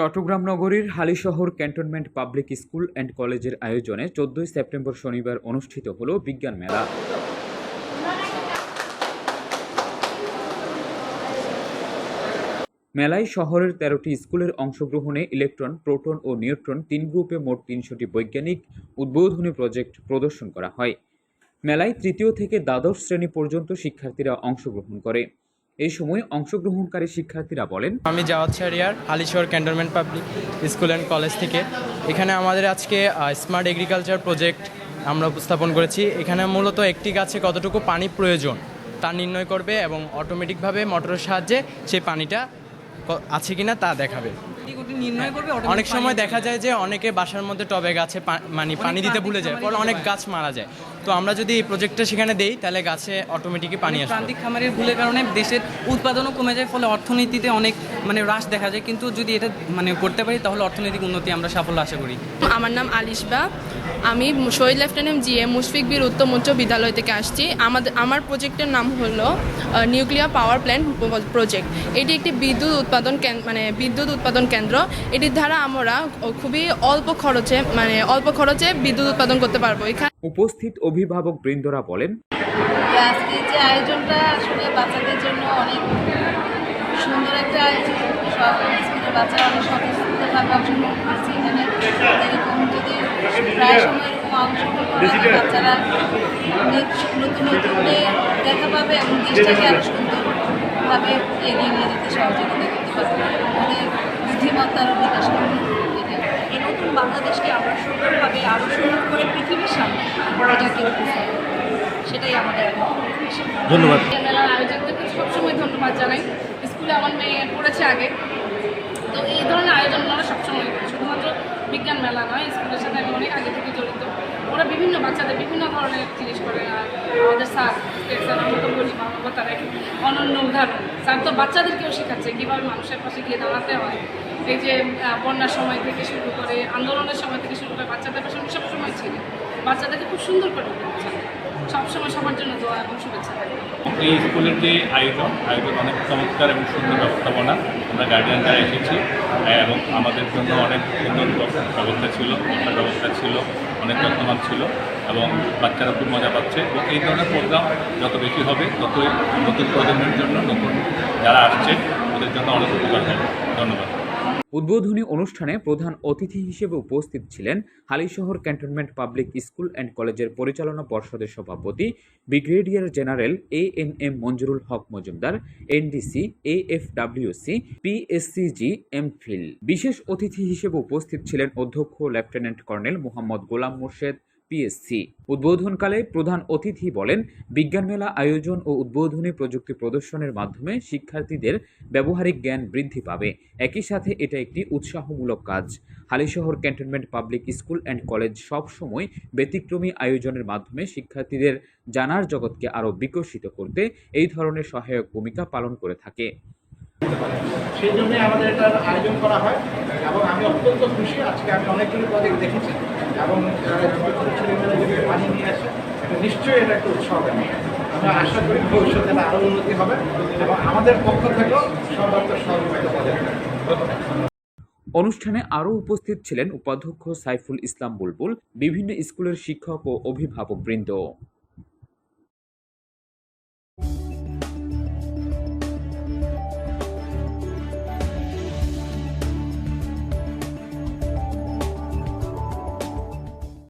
চট্টগ্রাম নগরীর Halishahar cantonment public school and কলেজের আয়োজনে চোদ্দই সেপ্টেম্বর শনিবার অনুষ্ঠিত হলো বিজ্ঞান মেলা। মেলায় শহরের তেরোটি স্কুলের অংশগ্রহণে ইলেকট্রন, প্রোটন ও নিউট্রন তিন গ্রুপে মোট তিনশোটি বৈজ্ঞানিক উদ্বোধনী প্রজেক্ট প্রদর্শন করা হয়। মেলায় তৃতীয় থেকে দ্বাদশ শ্রেণি পর্যন্ত শিক্ষার্থীরা অংশগ্রহণ করে। এই সময় অংশগ্রহণকারী শিক্ষার্থীরা বলেন, আমি Jawad Shahriar Halishahar cantonment public school and college থেকে। এখানে আমাদের আজকে স্মার্ট এগ্রিকালচার প্রজেক্ট আমরা উপস্থাপন করেছি। এখানে মূলত একটি গাছে কতটুকু পানি প্রয়োজন তা নির্ণয় করবে এবং অটোমেটিকভাবে মোটরের সাহায্যে সেই পানিটা আছে কিনা তা দেখাবে। নির্ণয় করবে অনেক সময় দেখা যায় যে অনেকে বাসার মধ্যে টবে গাছে মানে পানি দিতে ভুলে যায় পরে অনেক গাছ মারা যায়। তো আমরা যদি এই প্রজেক্টটা সেখানে দেই তাহলে গাছে অটোমেটিকই পানি আসবে। প্রান্তিক খামারের ভুলের কারণে দেশের উৎপাদনও কমে যায় ফলে অর্থনীতিতে অনেক মানে হ্রাস দেখা যায়। কিন্তু যদি এটা মানে করতে পারি তাহলে অর্থনৈতিক উন্নতি আমরা সাফল্য আশা করি। আমার নাম আলিশবা। আমি শহীদ লেফটেন্যান্ট জি এ মুশফিক বীর উত্তম উচ্চ বিদ্যালয় থেকে আসছি। আমাদের আমার প্রজেক্টের নাম হলো নিউক্লিয়ার পাওয়ার প্ল্যান্ট প্রজেক্ট এটি একটি বিদ্যুৎ উৎপাদন কেন- মানে বিদ্যুৎ উৎপাদন কেন্দ্র। এটির দ্বারা আমরা খুবই অল্প খরচে মানে অল্প খরচে বিদ্যুৎ উৎপাদন করতে পারব। এখানে উপস্থিত অভিভাবক বৃন্দরা বলেন আজকে যে আয়োজনটা আসলে বাচ্চাদের জন্য অনেক সুন্দর একটা আয়োজন স্কুলের বাচ্চারা অনেক স্বতঃস্ফূর্তভাবে অংশগ্রহণ করেছে এখানে। এরকম যদি প্রায় সময় এরকম অংশগ্রহণ করে বাচ্চারা নতুন নতুন দেখা পাবে এবং দেশটাকে আরও সুন্দরভাবে এগিয়ে নিয়ে যেতে সহযোগিতা করতে পারবে। ওদের বুদ্ধিমত্তারও বিকাশ করবে এই নতুন বাংলাদেশকে আমরা সুন্দরভাবে আরও সুন্দর করে পৃথিবীর সামনে এটাকে উপস্থাপন সেটাই আমাদের ধন্যবাদ। মেলার আয়োজকদেরকে সবসময় ধন্যবাদ জানাই। স্কুলে আমার মেয়ে পড়েছে আগে। তো এই ধরনের আয়োজন ওরা সবসময় শুধুমাত্র বিজ্ঞান মেলা নয় স্কুলের সাথে আমি অনেক আগে থেকে জড়িত। ওরা বিভিন্ন বাচ্চাদের বিভিন্ন ধরনের জিনিস করে। আমাদের স্যার স্যার আমরা তো বলি বাবা তারা অনন্য উদাহরণ। স্যার, তো বাচ্চাদেরকেও শেখাচ্ছে কীভাবে মানুষের পাশে গিয়ে দাঁড়াতে হয়। এই যে বন্যার সময় থেকে শুরু করে, আন্দোলনের সময় থেকে শুরু করে বাচ্চাদের পাশে সব সময় ছিল। বাচ্চাদেরকে খুব সুন্দর করে সব সবসময় সবার জন্য দোয়া এবং শুভেচ্ছা এই স্কুলের যে আয়োজন আয়োজন অনেক চমৎকার এবং সুন্দর ব্যবস্থাপনা। আমরা গার্ডিয়ানরা এসেছি, এবং আমাদের জন্য অনেক সুন্দর ব্যবস্থা ছিল বসার ব্যবস্থা ছিল, অনেক যত্নবান ছিল, এবং বাচ্চারা খুব মজা পাচ্ছে। এবং এই ধরনের প্রোগ্রাম যত বেশি হবে, ততই নতুন প্রজন্মের জন্য নতুন যারা আসছে, ওদের জন্য অনেক উপকার হবে। ধন্যবাদ। উদ্বোধনী অনুষ্ঠানে প্রধান অতিথি হিসেবে উপস্থিত ছিলেন Halishahar cantonment public school and কলেজের পরিচালনা পর্ষদের সভাপতি, brigadier general A N M Manjurul Haque Majumder NDC A F W C PSCG MPhil বিশেষ অতিথি হিসেবে উপস্থিত ছিলেন অধ্যক্ষ, lieutenant colonel Mohammad Golam Morshed PSC উদ্বোধনকালে প্রধান অতিথি বলেন, বিজ্ঞান মেলা আয়োজন ও উদ্বোধনী প্রযুক্তি প্রদর্শনের মাধ্যমে শিক্ষার্থীদের ব্যবহারিক জ্ঞান বৃদ্ধি পাবে। একই সাথে এটা একটি উৎসাহমূলক কাজ। Halishahar cantonment public school and college সব সময় ব্যতিক্রমী আয়োজনের মাধ্যমে শিক্ষার্থীদের জানার জগৎকে আরও বিকশিত করতে এই ধরনের সহায়ক ভূমিকা পালন করে থাকে। সেই জন্য আমাদের এটার আয়োজন করা হয় এবং আমি অত্যন্ত খুশি। আজকে আমি অনেকগুলো প্রজেক্ট দেখেছি। এবং পানি নিয়ে নিশ্চয়ই এটা একটা উৎসব। হবে আমরা আশা করি ভবিষ্যতে আরও উন্নতি হবে এবং আমাদের পক্ষ থেকেও সর্বাত্মক সহযোগিতা বজায় অনুষ্ঠানে আরও উপস্থিত ছিলেন উপাধ্যক্ষ সাইফুল ইসলাম বুলবুল, বিভিন্ন স্কুলের শিক্ষক ও অভিভাবকবৃন্দ।